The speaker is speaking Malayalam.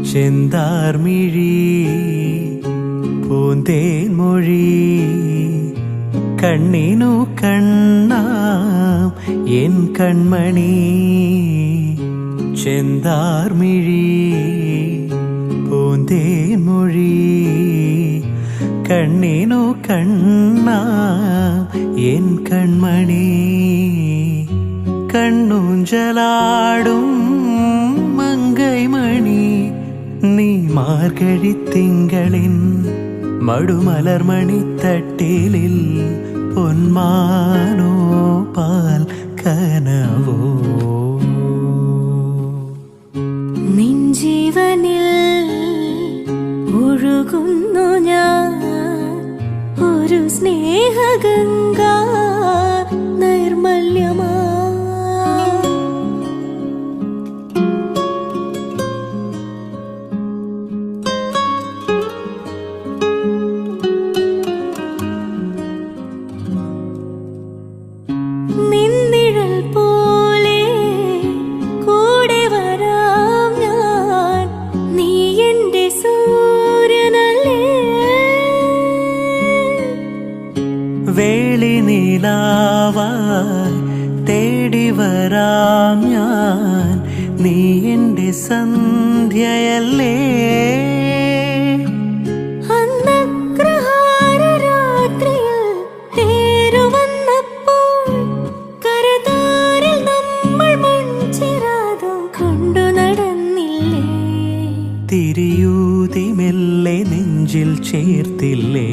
செந்தார் மிழி பூந்தேன் மொழி. கண்ணினு கண்ணாம் என் கண்மணி. செந்தார் மிழி பூந்தேன் மொழி. கண்ணினு கண்ணாம் என் கண்மணி. கண்ணுஞ்சலாடும் மங்கை மணி. മാർഗഴി തിങ്കളിൻ മടുമലർമണിത്തട്ടിലിൽ പൊന്മാനോ പാൽ കനവോ? നിൻ ജീവനിൽ ഒഴുകുന്നു ഞാൻ ഒരു സ്നേഹഗംഗ വേളി നീലാവ തേടി വരാം ഞാൻ. നീ എന്റെ സന്ധ്യയല്ലേ? തിരിയൂതിമെല്ലെ നെഞ്ചിൽ ചേർത്തില്ലേ?